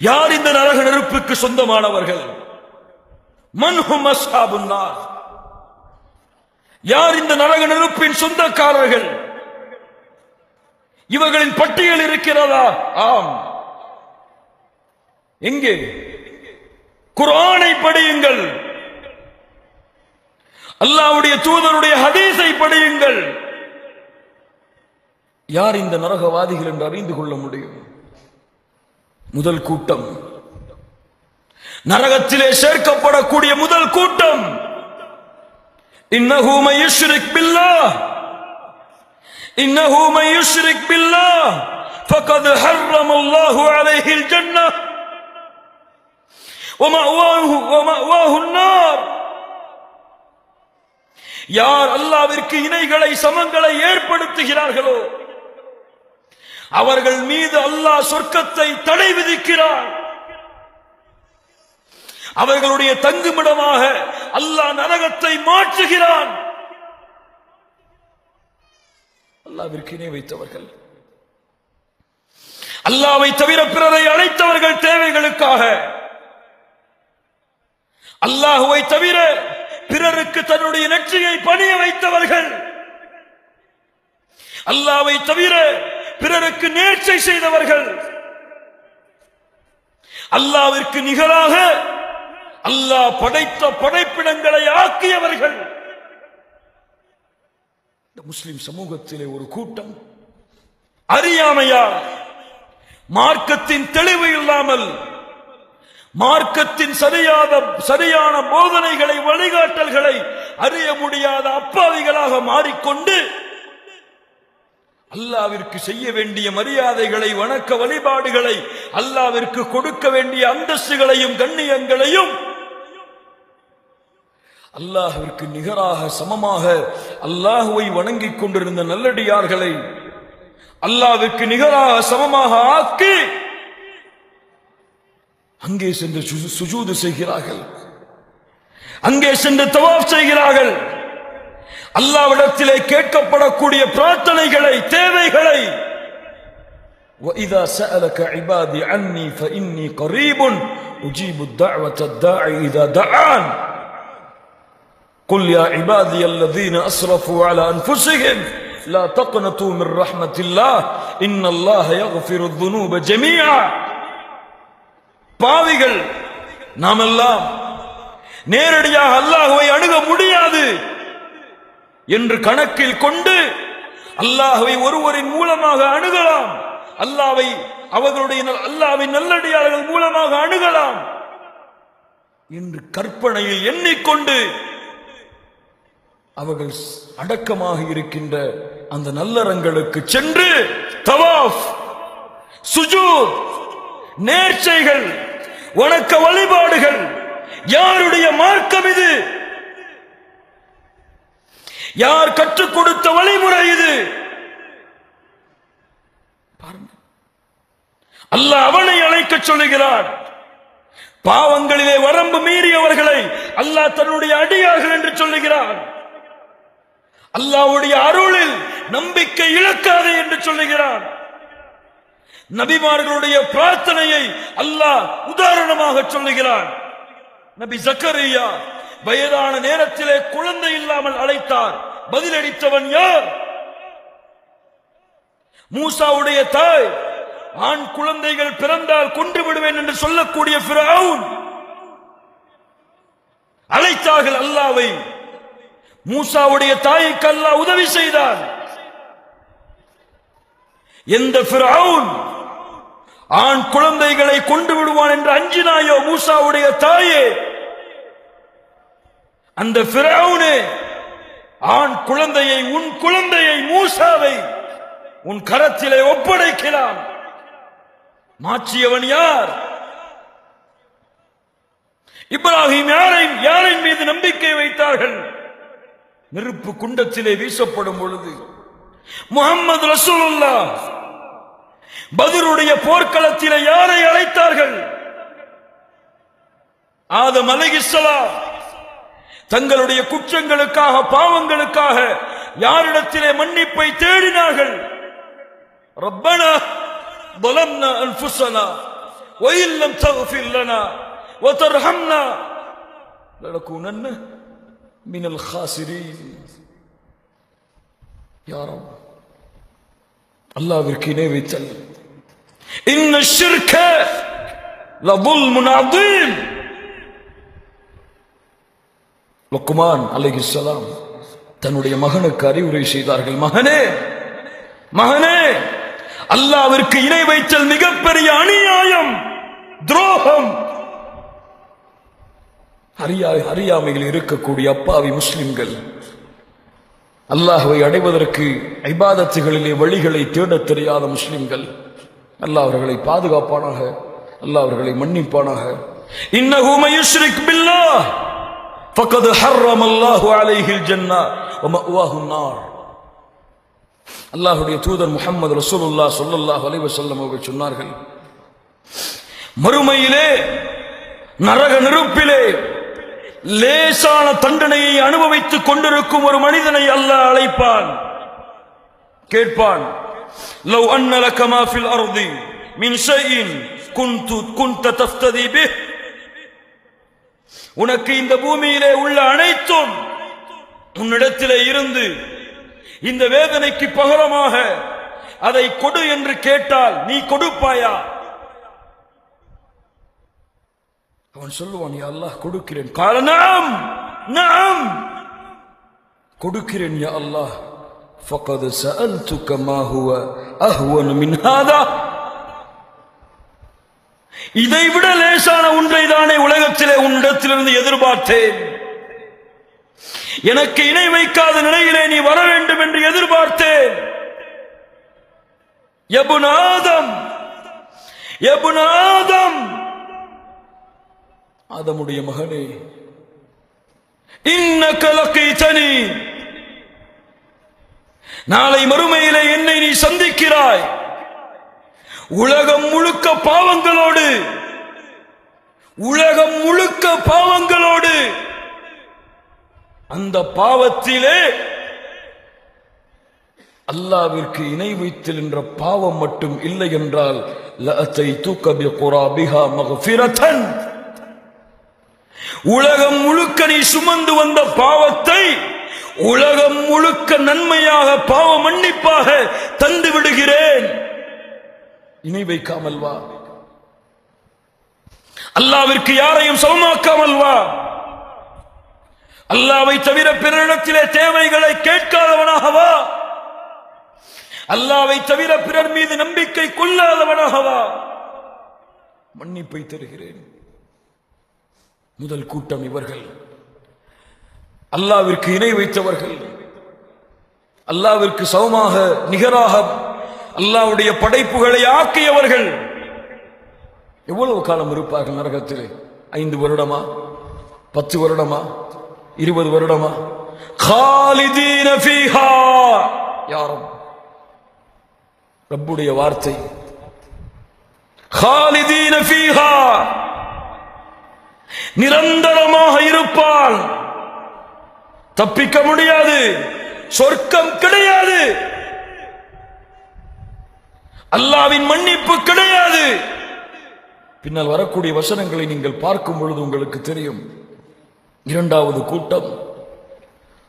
யார் இந்த நரக நெருப்புக்கு சொந்தமானவர்கள்? மன்ஹும் அஸ்ஹாபுன்னார் யார் இந்த நரக நெருப்பின் சொந்தக்காரர்கள்? இவர்களின் பட்டியல் இருக்கிறதா? ஆம். எங்கே? குரானை படியுங்கள். அல்லாவுடைய தூதருடைய ஹதீஸை படியுங்கள். யார் இந்த நரகவாதிகள் என்று அறிந்து கொள்ள முடியும்? முதல் கூட்டம். நரகத்திலே சேர்க்கப்படக்கூடிய முதல் கூட்டம். இன்னஹூமை யுஷ்ரிக் பில்லா இன்னஹூமை யுஷ்ரிக் பில்லா ஃபகத் ஹர்ரமல்லாஹு அலைஹில் ஜன்னத் யார் அல்லாவிற்கு இணைகளை சமங்களை ஏற்படுத்துகிறார்களோ அவர்கள் மீது அல்லாஹ் சொர்க்கத்தை தடை விதிக்கிறார் அவர்களுடைய தங்குமிடமாக அல்லாஹ் நரகத்தை மாற்றுகிறான். அல்லாவிற்கு இணை வைத்தவர்கள். அல்லாவை தவிர பிறரை அழைத்தவர்கள் தேவைகளுக்காக அல்லாஹுவை தவிர பிறருக்கு தன்னுடைய நெற்றியை பணிய வைத்தவர்கள். அல்லாவை தவிர பிறருக்கு நேர்ச்சை செய்தவர்கள். அல்லாவிற்கு நிகராக அல்லாஹ் படைத்த படைப்பிடங்களை ஆக்கியவர்கள். இந்த முஸ்லிம் சமூகத்திலே ஒரு கூட்டம். அறியாமையால் மார்க்கத்தின் தெளிவு இல்லாமல் மார்க்கத்தின் சரியாத சரியான போதனைகளை வழிகாட்டல்களை அறிய முடியாத அப்பாவிகளாக மாறிக்கொண்டு அல்லாவிற்கு செய்ய வேண்டிய மரியாதைகளை வணக்க வழிபாடுகளை அல்லாவிற்கு கொடுக்க வேண்டிய அந்தஸ்துகளையும் கண்ணியங்களையும் அல்லாஹிற்கு நிகராக சமமாக அல்லாஹுவை வணங்கிக் கொண்டிருந்த நல்லடியார்களை அல்லாவிற்கு நிகராக சமமாக ஆக்கி அங்கே சென்று சுஜு- சுஜூது செய்கிறார்கள் அங்கே சென்று தவாப் செய்கிறார்கள் அல்லாவிடத்திலே கேட்கப்படக்கூடிய பிரார்த்தனைகளை தேவைகளை وَإِذَا سَأَلَكَ عِبَادِي عَنِّي فَإِنِّي قَرِيبٌ أُجِيبُ الدَّعْوَةَ الدَّاعِ إِذَا دَعَانِ قُلْ يَا عِبَادِيَ الَّذِينَ أَسْرَفُوا عَلَى أَنفُسِهِمْ لَا تَقْنَطُوا مِنْ رَحْمَةِ اللَّهِ إِنَّ اللَّهَ يَغْفِرُ الذُّنُوبَ جَمِيعًا பாவிகள் நாமெல்லாம் நேரடியாக அல்லாஹுவை அணுக முடியாது என்று கணக்கில் கொண்டு அல்லாஹுவை ஒருவரின் மூலமாக அணுகலாம். அல்லாவை அவர்களுடைய அல்லாவின் நல்லடியார்கள் மூலமாக அணுகலாம் என்று கற்பனையில் எண்ணிக்கொண்டு அவர்கள் அடக்கமாக இருக்கின்ற அந்த நல்லறங்களுக்கு சென்று தவாஃப் சுஜூத் நேர்ச்சைகள் வணக்க வழிபாடுகள். யாருடைய மார்க்கம் இது? யார் கற்றுக் கொடுத்த வழிமுறை இது? அல்ல அவனை அழைக்க சொல்லுகிறான். பாவங்களிலே வரம்பு மீறியவர்களை அல்லாஹ் தன்னுடைய அடியார்கள் என்று சொல்லுகிறான். அல்லாவுடைய அருளில் நம்பிக்கை இழக்காதே என்று சொல்லுகிறான். நபிமார்களுடைய பிரார்த்தனையை அல்லாஹ் உதாரணமாக சொல்லுகிறான். நபி ஜக்கரியா வயதான நேரத்திலே குழந்தை இல்லாமல் அழைத்தார். பதிலளித்தவன் யார்? மூசாவுடைய தாய் ஆண் குழந்தைகள் பிறந்தால் கொன்று விடுவேன் என்று சொல்லக்கூடிய அழைத்தார்கள் அல்லாவை. மூசாவுடைய தாய்க்கு அல்லாஹ் உதவி செய்தார் எந்த பிறவுன் ஆண் குழந்தைகளை கொண்டு விடுவான் என்று அஞ்சினாயோ மூசாவுடைய தாயே. அந்த ஃபிரௌனே ஆண் குழந்தையை உன் குழந்தையை மூசாவை உன் கரத்திலே ஒப்படைக்கலாம் மாற்றியவன் யார்? இப்ராஹிம் யாரை யாரின் மீது நம்பிக்கை வைத்தார்கள்? நெருப்பு குண்டத்திலே வீசப்படும் பொழுது முகமது ரசூலுல்லா பதருடைய போர்க்களத்திலே யாரை அழைத்தார்கள் ஆதம் அலைஹிஸ்ஸலாம் தங்களுடைய குற்றங்களுக்காக பாவங்களுக்காக யாரிடத்திலே மன்னிப்பை தேடினார்கள் ربنا ظلمنا أنفسنا وإن لم تغفر لنا وترحمنا لنكونن من الخاسرين يا رب அல்லாவிற்கு இணை வைத்தல் இன்ன ஷிர்க لظلم عظيم லுக்மான் அலைஹிஸ்ஸலாம் தன்னுடைய மகனுக்கு அறிவுரை செய்தார்கள் மகனே மகனே அல்லாவிற்கு இணை வைத்தல் மிகப்பெரிய அநியாயம் துரோகம் அறியா அறியாமையில் இருக்கக்கூடிய அப்பாவி முஸ்லிம்கள் அல்லாஹ்வை அடைவதற்கு ஐபாதத்துகளிலே வழிகளை தேடத் தெரியாத முஸ்லிம்கள் அல்லாஹ் அவர்களை பாதுகாப்பானாக அல்லாஹ் அவர்களை மன்னிப்பானாக இன்னஹு மயுஷ்ரிக் பில்லாஹ் فقد حرم الله عليه الجنة ومأواه النار அல்லாஹ்வுடைய தூதர் முஹம்மது ரசூலுல்லாஹ் ஸல்லல்லாஹு அலைஹி வஸல்லம் அவர்கள் சொன்னார்கள் மறுமையிலே நரக நெருப்பிலே லேசான தண்டனையை அனுபவித்துக் கொண்டிருக்கும் ஒரு மனிதனை அல்லாஹ் அழைப்பான் கேட்பான் லவ் أن لك ما في الأرض من شيء كنت كنت تفتدي به. உனக்கு இந்த பூமியிலே உள்ள அனைத்தும் உன்னிடத்திலே இருந்து இந்த வேதனைக்கு பகரமாக அதை கொடு என்று கேட்டால் நீ கொடுப்பாயா? அவன் சொல்லுவான் யா அல்லாஹ் கொடுக்கிறேன். கால நாம் நாம் கொடுக்கிறேன் யா அல்லாஹ். فقد سألتك ما هو أهون من هذا இதை விட லேசான ஒன்றை தானே உலகத்திலே உன்னிடத்திலிருந்து எதிர்பார்த்தேன் எனக்கு இணை வைக்காத நிலையிலே நீ வர வேண்டும் என்று எதிர்பார்த்தேன் எபுநாதம் எபுநாதம் ஆதமுடைய மகனே இன்ன கலக்கைத்தனி நாளை மறுமையிலே என்னை நீ சந்திக்கிறாய். உலகம் முழுக்க பாவங்களோடு. உலகம் முழுக்க பாவங்களோடு. அந்த பாவத்திலே அல்லாவிற்கு இணை வைத்தல் என்ற பாவம் மட்டும் இல்லை என்றால் உலகம் முழுக்க நீ சுமந்து வந்த பாவத்தை உலகம் முழுக்க நன்மையாக பாவ மன்னிப்பாக தந்து விடுகிறேன். இணை வைக்காமல் வா. அல்லாவிற்கு யாரையும் சமமாக்காமல் வா. அல்லாவை தவிர பிறரிடத்திலே தேவைகளை கேட்காதவனாக வா. அல்லாவை தவிர பிறர் மீது நம்பிக்கை கொள்ளாதவனாக வா. மன்னிப்பை தருகிறேன். முதல் கூட்டம் இவர்கள். அல்லாவிற்கு இணை வைத்தவர்கள். அல்லாவிற்கு சமமாக நிகராக அல்லாவுடைய படைப்புகளை ஆக்கியவர்கள். எவ்வளவு காலம் இருப்பார்கள் நரகத்திலே? ஐந்து வருடமா? பத்து வருடமா? இருபது வருடமா? காலிதீன யாரும் ரப்புடைய வார்த்தை. காலிதீன நிரந்தரமாக இருப்பான். தப்பிக்க முடியாது. சொர்க்கம் கிடையாது. அல்லாவின் மன்னிப்பு கிடையாது. பின்னால் வரக்கூடிய வசனங்களை நீங்கள் பார்க்கும் பொழுது உங்களுக்கு தெரியும். இரண்டாவது கூட்டம்.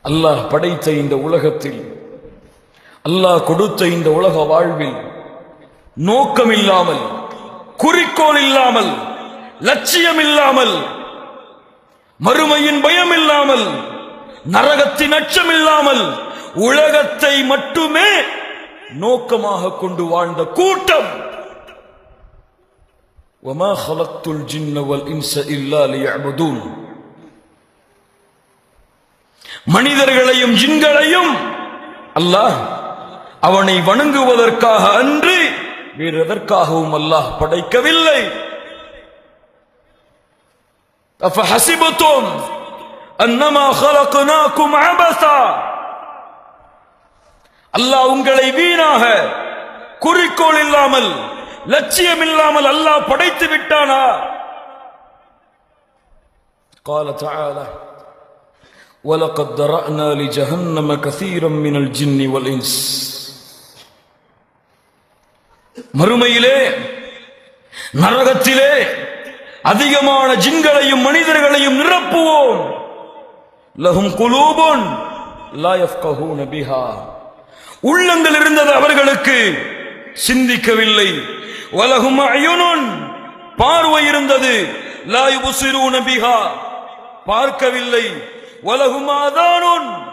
அல்லாஹ் படைத்த இந்த உலகத்தில் அல்லாஹ் கொடுத்த இந்த உலக வாழ்வில் நோக்கம் இல்லாமல் குறிக்கோள் இல்லாமல் லட்சியம் இல்லாமல் மறுமையின் பயம் இல்லாமல் நரகத்தின் அச்சம் இல்லாமல் உலகத்தை மட்டுமே நோக்கமாக கொண்டு வாழ்ந்த கூட்டம் وما خلقت الجن والإنس إلا ليعبدون மனிதர்களையும் ஜின்களையும் அல்லாஹ் அவனை வணங்குவதற்காக அன்று வேறு எதற்காகவும் அல்லாஹ் படைக்கவில்லை أفحسبتم أنما خلقناكم عبثا அல்லாஹ் உங்களை வீணாக குறிக்கோள் இல்லாமல் லட்சியம் இல்லாமல் அல்லாஹ் படைத்து விட்டானா قال تعالى ولقد ذرأنا لجهنم كثيرا من الجن والإنس மறுமையிலே நரகத்திலே அதிகமான ஜின்களையும் மனிதர்களையும் நிரப்புவோம் லஹும் குலூபுன் லா யஃப்கஹூன பிஹா. உள்ளங்கள் இருந்தது அவர்களுக்கு சிந்திக்கவில்லை. வலகும் அயுனுன் பார்வை இருந்தது. லா யுபசிரூன பிஹா. பார்க்கவில்லை. வலகும் ஆதானுன்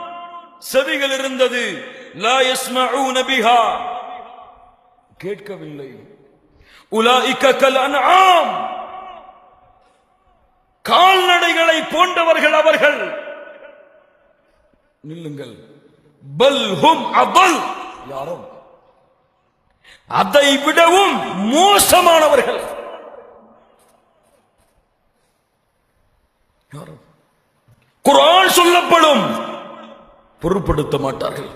செவிகள் இருந்தது. லா யஸ்மஊன பிஹா. கேட்கவில்லை. உலாயிக்க கல் அன்ஆம். கால்நடைகளை போன்றவர்கள் அவர்கள். நில்லுங்கள். பல் ஹும் அபல். யாரும்? அதை விடவும் மோசமானவர்கள். யாரும்? குரான் சொல்லப்படும். பொருட்படுத்த மாட்டார்கள்.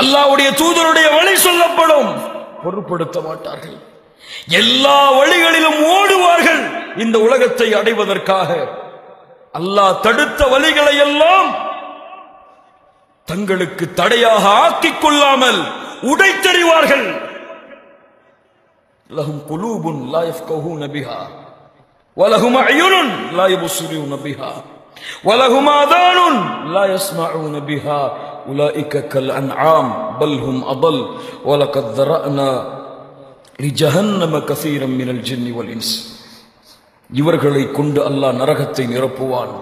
அல்லாவுடைய தூதருடைய வழி சொல்லப்படும். பொருட்படுத்த மாட்டார்கள். எல்லா வழிகளிலும் ஓடுவார்கள். இந்த உலகத்தை அடைவதற்காக. அல்லாஹ் தடுத்த வழிகளை எல்லாம் தங்களுக்கு தடையாக ஆக்கிக் கொள்ளாமல் உடைத்தறிவார்கள் லஹும் குலூபுன் லா யஃப்கஹூன பிஹா வலஹும் அயுனுன் லா யபுஸுரூன பிஹா வலஹும் ஆதானுன் லா யஸ்மஊன பிஹா உலாயிக கல் அன்ஆம் பல் ஹும் அضل வலகத் ذرأنا لجهنم كثيرا من الجن والإنس இவர்களை கொண்டு அல்லாஹ் நரகத்தை நிரப்புவான்